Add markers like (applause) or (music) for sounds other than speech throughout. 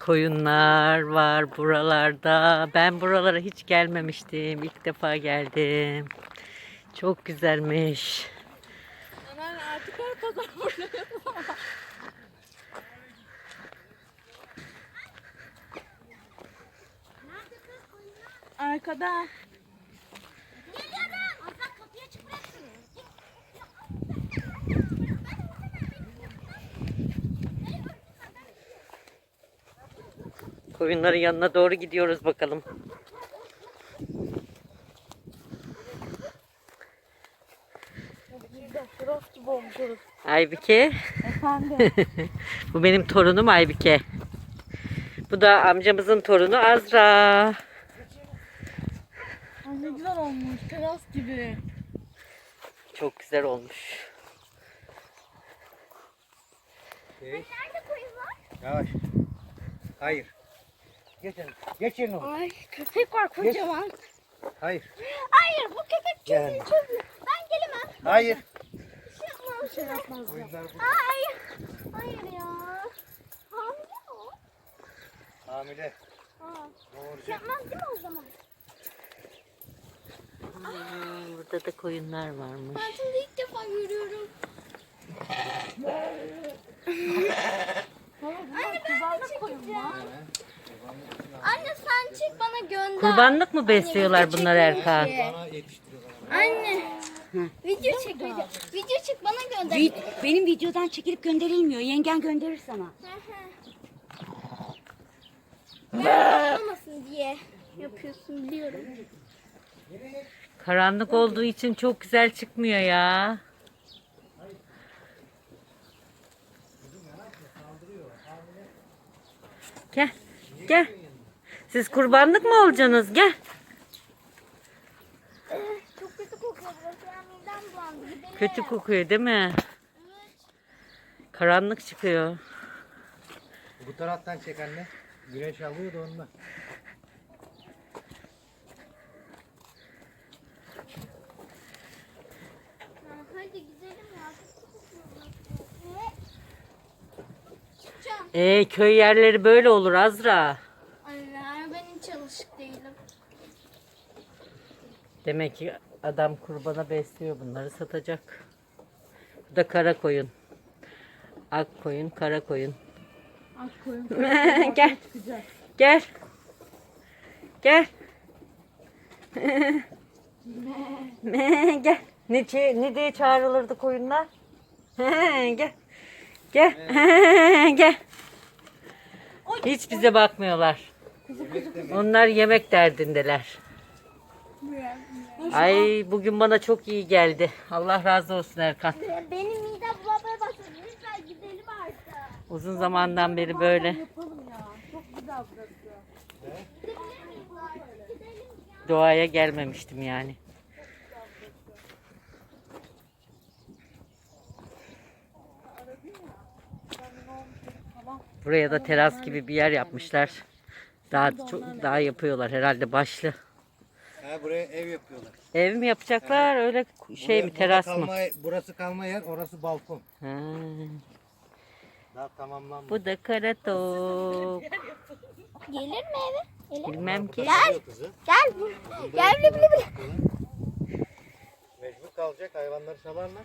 Koyunlar var buralarda. Ben buralara hiç gelmemiştim. İlk defa geldim. Çok güzelmiş. Aman artık her pazar burada. Arkada. Koyunların yanına doğru gidiyoruz bakalım. Şurası gibi olmuş orası. Aybike. Efendim. (laughs) Bu benim torunum Aybike. Bu da amcamızın torunu Azra. Ay ne güzel olmuş. Teras gibi. Çok güzel olmuş. Nerede koyun var? Yavaş. Hayır. Geçin. Geçin onu. Ay köpek var kocaman. Hayır. Hayır bu köpek Gel. çözün çözün. Ben gelemem. Hayır. Bir şey yapmaz. Oyunlar bu. Hayır. Hayır ya. Hamile mi o? Hamile. Aa, bir şey yapmaz değil mi o zaman? Aa, burada da koyunlar varmış. Hayatımda ilk defa görüyorum. Anne ben de çekeceğim. Anne sen çek bana gönder. Kurbanlık mı Anne, besliyorlar video bunlar Erkan? Anne. Video çek video. Video çek bana gönder. Vi- Benim videodan çekilip gönderilmiyor. Yengen gönderir sana. Hı hı. Anlamasın diye yapıyorsun biliyorum. Karanlık olduğu için çok güzel çıkmıyor ya. Gel. Gel. Siz kurbanlık mı olacaksınız? Gel. Çok kötü kokuyor. Kötü kokuyor değil mi? Karanlık çıkıyor. Bu taraftan çek anne. Güneş alıyor da ondan. Ha, Hadi gidelim ya. Kötü kokuyor burası. Çıkacağım. Ee, köy yerleri böyle olur Azra. Anne ben hiç alışık değilim. Demek ki adam kurbana besliyor bunları satacak. Bu da kara koyun. Ak koyun, kara koyun. Ak koyun. (laughs) gel. Gel. Gel. (laughs) (laughs) Me, gel. Ne, çe- ne diye çağrılırdı koyunlar? gel. Gel. gel. Hiç bize bakmıyorlar. Onlar yemek derdindeler. Ay bugün bana çok iyi geldi. Allah razı olsun Erkan. Benim midem bulanmaya başladı. Lütfen gidelim artık. Uzun zamandan beri böyle Yapalım ya. Çok güzel burası. Gidebilir miyiz artık? Gidelim ya. doğaya gelmemiştim yani. Buraya da teras gibi bir yer yapmışlar. Daha çok daha yapıyorlar herhalde başlı. Ha buraya ev yapıyorlar. Ev mi yapacaklar öyle şey Buraya- mi teras burada mı? kalma- burası kalma yer, orası balkon. Ha, Daha tamamlanmadı. bu da kara tavuk. Gelir mi eve? Gelir. Bilmem ki. Gel. Gel. bu- Gel bile bile bile. Mecbur kalacak hayvanları salarlar.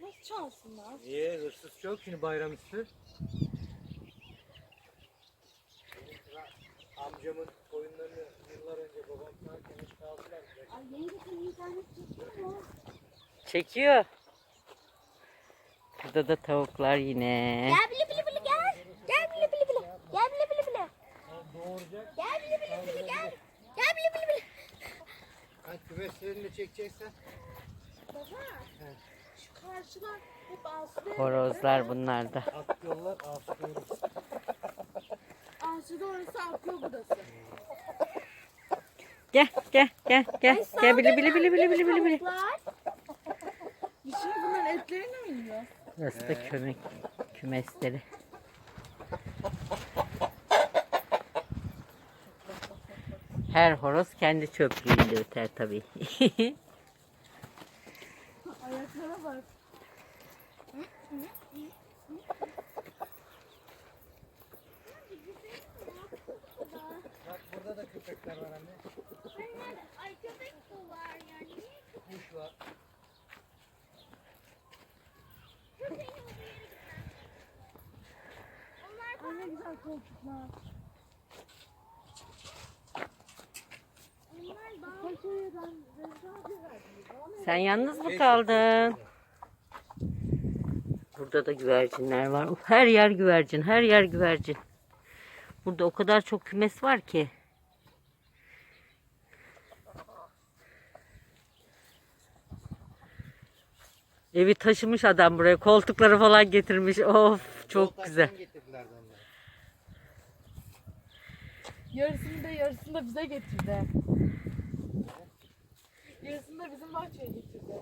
Nasıl çalsınlar? Niye? Hırsız çok şimdi bayram üstü. Amcamın koyunlarını yıllar önce babam sağken hiç kaldılar. Ay yenge sen internet çekiyor mu? Çekiyor. Burada da tavuklar yine. Gel bile bile bile gel. Gel bile bile bile. Gel bile bile bile. Gel bile bile bile gel. Gel bile bile bile. Hani kümeslerini de çekeceksen. Baba. Şu karşılar hep ağzı. Horozlar bunlar da. At yollar. Ağzı orası akıyor burası. Gel gel gel gel. Gel bili bili bili bili bili bili bili. Şimdi bunların etlerini mi yiyor? Burası da kömek kümesleri. Her horoz kendi çöplüğünde öter tabii. (laughs) Ayaklara bak. Bak burada da köpekler var anne. Ay köpek de var yani. Kuş var. Köpeğin olduğu yere gitmem. Onlar Ay ne güzel koltuklar. onlar bağlı. Paşa'ya ben rezerve verdim. Sen yalnız mı kaldın? Burada da güvercinler var. Her yer güvercin, her yer güvercin. Burada o kadar çok kümes var ki. Evi taşımış adam buraya. Koltukları falan getirmiş. Of çok güzel. getirdiler. Yarısını da yarısını da bize getirdi. Yarısını da bizim bahçeye getirdi.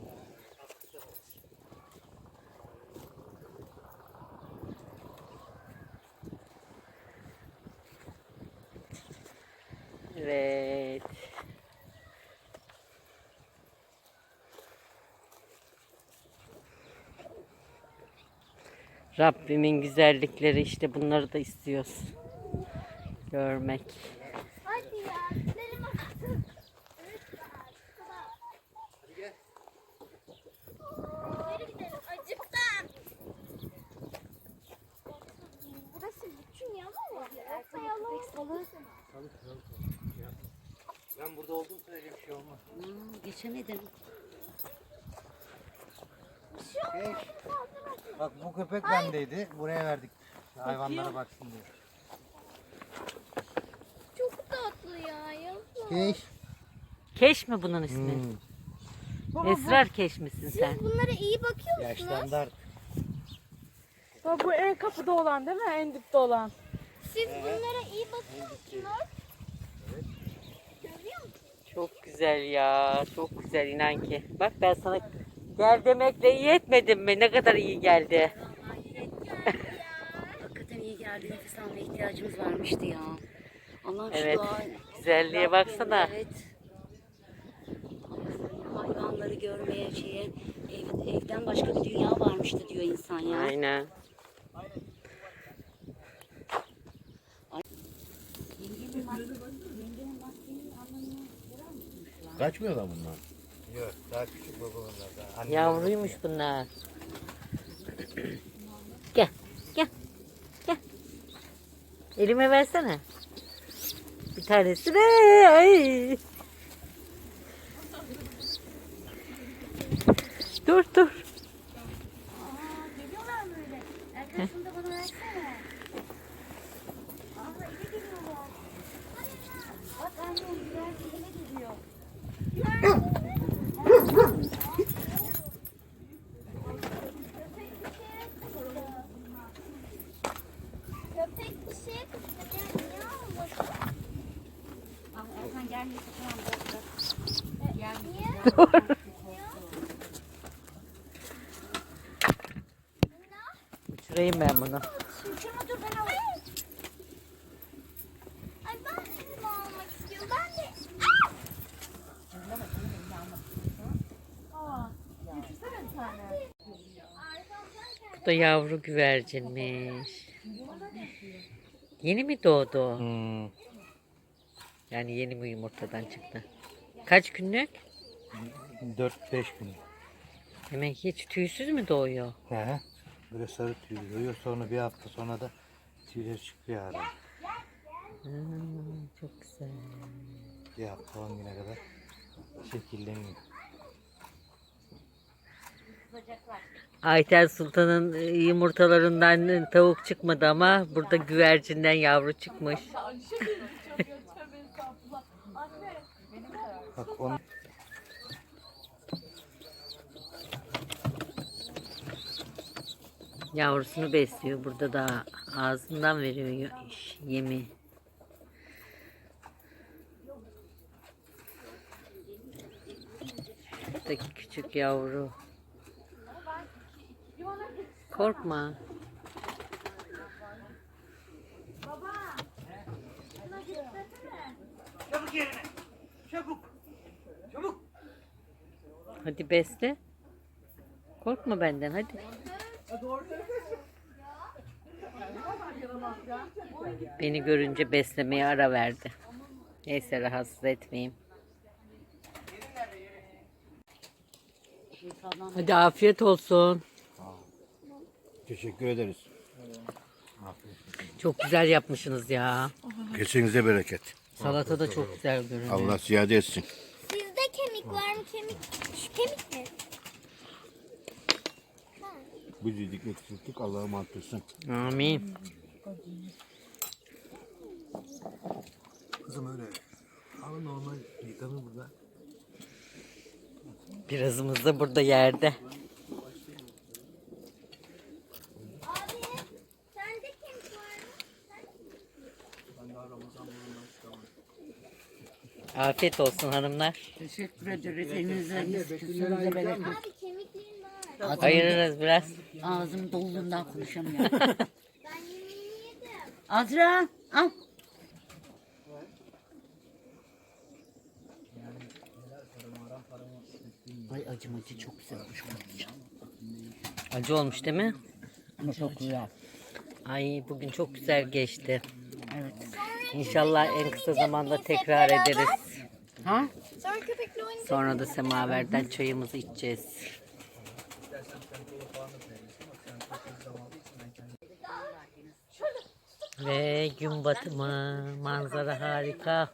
Evet. Rabbimin güzellikleri işte bunları da istiyoruz. Görmek. Hadi ya. Ben burada olduğum sürece bir şey olmaz. Aa, geçemedim. Geç. Bak bu köpek bendeydi. Buraya verdik. Hayvanlara baksın diye. Çok tatlı ya. Yazık. Geç. Keş mi bunun ismi? Hmm. Baba, Esrar keş misin sen? Siz bunlara iyi bakıyor musunuz? Yaşlandı bu, baba, bu en kapıda olan değil mi? En dipte olan. Siz bunlara iyi bakıyor musunuz? Çok güzel ya. Çok güzel inan ki. Bak ben sana gel demekle iyi etmedim mi? Ne kadar iyi geldi. (laughs) Hakikaten iyi geldi. Nefes almaya ihtiyacımız varmıştı ya. Allah'ım şu Evet. dua. Güzelliğe baksana. Evet. Hayvanları görmeye, şeye, ev, evden başka bir dünya varmıştı diyor insan ya. Aynen. Yengenin mas- yengenin maskenin anlamını sorar mısın şu an? Kaçmıyorlar bunlar. Yok daha küçük daha. Anne- Yavruymuş bunlar. Gel. Gel. Gel. Elime versene. Bir tanesini. Ay. Dur dur. Aa, geliyorlar mı öyle? Arkadaşını da bana versene. Aa, eve geliyorlar. Bak anne, güzel eve geliyor. Köpek bir şey kısmı ne olmasın? Aa, Erkan gelmiyor. Tamam, bırak, bırak. Gelmiyor. Niye? Uçurayım ben bunu. Şunu dur ben alayım. Ay ben elimi almak istiyorum. Ben de. Aa, getirsene bir tane. Bu da yavru güvercinmiş. Yeni mi doğdu? Hmm. Yani yeni mi yumurtadan çıktı? Kaç günlük? 4-5 gün. Hemen hiç tüysüz mü doğuyor? He. Böyle sarı tüy oluyor. Sonra bir hafta sonra da tüyleri çıkıyor hala. Hmm, çok güzel. Bir hafta 10 güne kadar şekilleniyor. Ayten Sultan'ın e, yumurtalarından tavuk çıkmadı ama burada güvercinden yavru çıkmış. Ayşe beni çabuk tövbe estağfurullah. Anne. Benim karar. Bak onun Yavrusunu besliyor. Burada da ağzından veriyor yemi. Buradaki küçük yavru. Korkma. Hadi besle. Korkma benden hadi. Beni görünce beslemeye ara verdi. Neyse rahatsız etmeyeyim. Hadi afiyet olsun. Teşekkür ederiz. Çok güzel yapmışsınız ya. Kesinize bereket. Salata da çok güzel görünüyor. Allah ziyade etsin. Sizde kemik var mı? Kemik. Şu kemik mi? Biz yedik eksilttik Allah'ım artırsın. Amin. Kızım öyle. Ama normal yıkanır burada. Birazımız da burada yerde. Abi sende kemik var mı? Afiyet olsun hanımlar. Teşekkür ederiz. Elinize yüzünüze bereket. Abi kemiklerin var. Ayırırız biraz. Ağzım dolduğundan konuşamıyorum. (laughs) Ben yemeğini yedim. Azra al. Ay acım acı çok güzel olmuş. Acı olmuş değil mi? Ama çok güzel. Ay bugün çok güzel geçti. Evet. İnşallah en kısa zamanda tekrar ederiz. Ha? Sonra da semaverden çayımızı içeceğiz. Ve gün batımı, manzara harika.